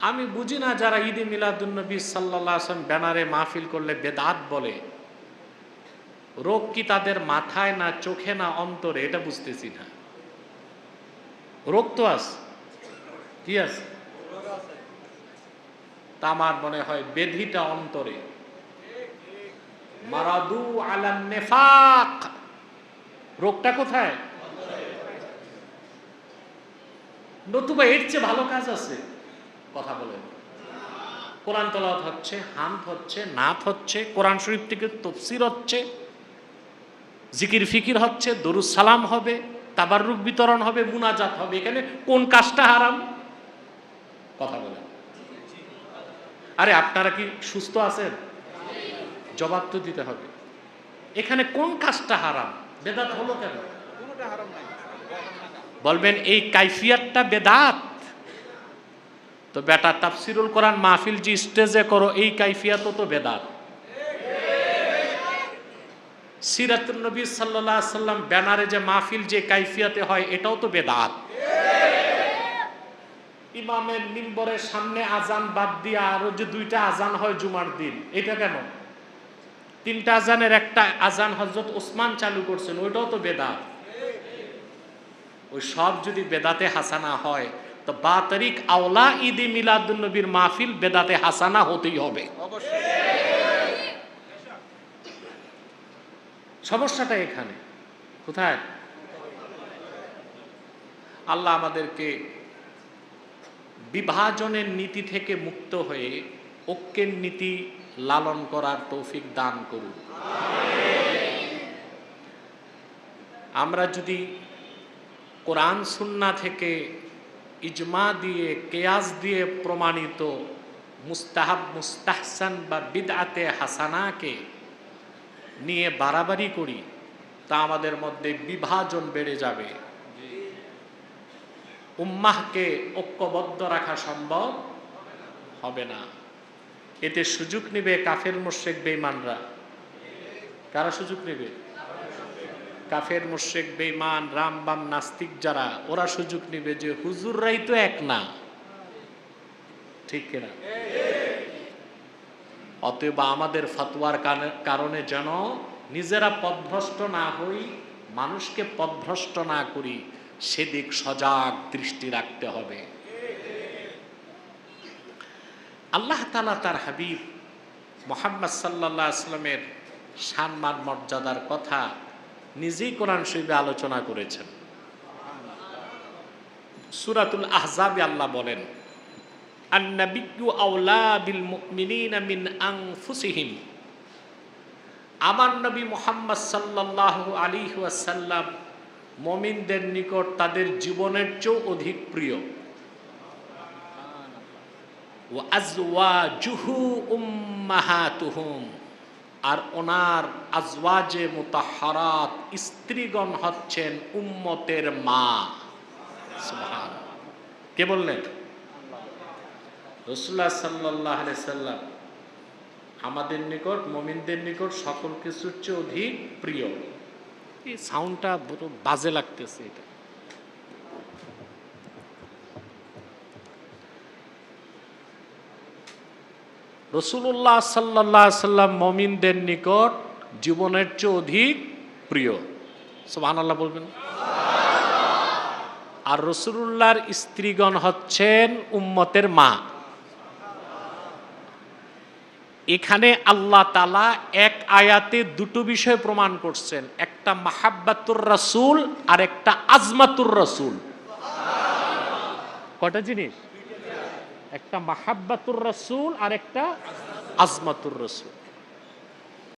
আমি বুঝি না যারা ঈদে মিলাদুন্নবী সাল্লাহ আসলাম ব্যানারে মাহফিল করলে বেদাত বলে। রোগ কি তাদের মাথায় না চোখে না অন্তরে, এটা বুঝতেছি না। রোগ তো আছে। কি আছে? তা আমার মনে হয় বেধিটা অন্তরে। মারাদু আলান নেফাক। রোগটা কোথায়? নতুবা এর চেয়ে ভালো কাজ আছে। কথা বলেন কোরআন তলাওয়াত হচ্ছে হামদ হচ্ছে নাথ হচ্ছে কোরআন শরীফ থেকে তফসির হচ্ছে জিকির ফিকির হচ্ছে দরুদ সালাম হবে তাবাররুক বিতরণ হবে মুনাজাত হবে। এখানে কোন কাজটা হারাম? কথা বলেন আরে আপনারা কি সুস্থ আছেন? জবাব তো দিতে হবে। এখানে কোন কাজটা হারাম? বেদাত হলো কেন? বলবেন এই কাইফিয়াতটা বেদাত। তো বেটা, তাফসিরুল কোরআন মাহফিল যে স্টেজে করো, এই কাইফিয়াত তো বেদাত। সিরাতুল নবী সাল্লাহ সাল্লাম ব্যানারে যে মাহফিল যে কাইফিয়াতে হয়, এটাও তো বেদাত। ইমামের মিম্বরের সামনে আজান বাদ দিয়ে আরও যে দুইটা আজান হয় জুমার দিন, এটা কেন? তিনটা আজানের একটা আজান হজরত ওসমান চালু করছেন, ওইটাও তো বেদাত। ওই সব যদি বেদাতে হাসানা হয় তো বা তারিখ আওলা ঈদে মিলাদুন্নবীর মাহফিল বেদাতে হাসানা হতেই হবে। সমস্যাটা এখানে। কোথায়? আল্লাহ আমাদেরকে বিভাজনের নীতি থেকে মুক্ত হয়ে ঐক্যের নীতি লালন করার তৌফিক দান করুন। আমরা যদি কোরআন সুন্না থেকে ইজমা দিয়ে, কেয়াস দিয়ে প্রমাণিত, মুস্তাহাব, মুস্তাহসান বা বিদআতে হাসানাকে নিয়ে বাড়াবাড়ি করি, তা আমাদের মধ্যে বিভাজন বেড়ে যাবে। উম্মাহকে ঐক্যবদ্ধ রাখা সম্ভব হবে না। এতে সুযোগ নেবে কাফের মোশেক বেইমানরা কারা সুযোগ নেবে? কাফের মোশেক বেইমান রাম বাম, নাস্তিক যারা, ওরা সুযোগ নিবে যে হুজুররাই তো এক না। ঠিক কিনা? অতএব আমাদের ফতোয়ার কারণে যেন নিজেরা পথভ্রষ্ট না হই, মানুষকে পথভ্রষ্ট না করি, সেদিক সজাগ দৃষ্টি রাখতে হবে। আল্লাহ তালা তার হাবিব মোহাম্মদ সাল্লাহ আসলামের সম্মান মর্যাদার কথা নিজেই কোরআন শরীফে আলোচনা করেছেন। সুরাতুল আহজাবে আল্লাহ বলেন আমার নবী মোহাম্মদ সাল্লাল্লাহু আলাইহি ওয়াসাল্লাম মমিনদের নিকট তাদের জীবনের চেয়েও অধিক প্রিয়। ওয়া আজওয়াজুহু উম্মাহাতুহুম। আর ওনার আজওয়াজে মুতাহারাত স্ত্রীগণ হচ্ছেন উম্মতের মা। কে বললেন? রসুল্লাহ সাল্লাহ সাল্লাম। আমাদের নিকট, মমিনদের নিকট সকল কিছুর চেয়ে অধিক প্রিয়। এই সাউন্ডটা বাজে লাগতেছে এটা। রসুল্লাহ সাল্লাহ সাল্লাম মমিনদের নিকট জীবনের চেয়ে অধিক প্রিয়। সোহান আল্লাহ বলবেন। আর রসুল্লাহর স্ত্রীগণ হচ্ছেন উম্মতের মা। এখানে আল্লাহ তালা এক আয়াতে দুটো বিষয় প্রমাণ করছেন। একটা মাহাব্বাতুর রাসুল আর একটা আজমাতুর রাসুল। কটা জিনিস? একটা মাহাব্বাতুর রাসুল আর একটা আজমাতুর রসুল।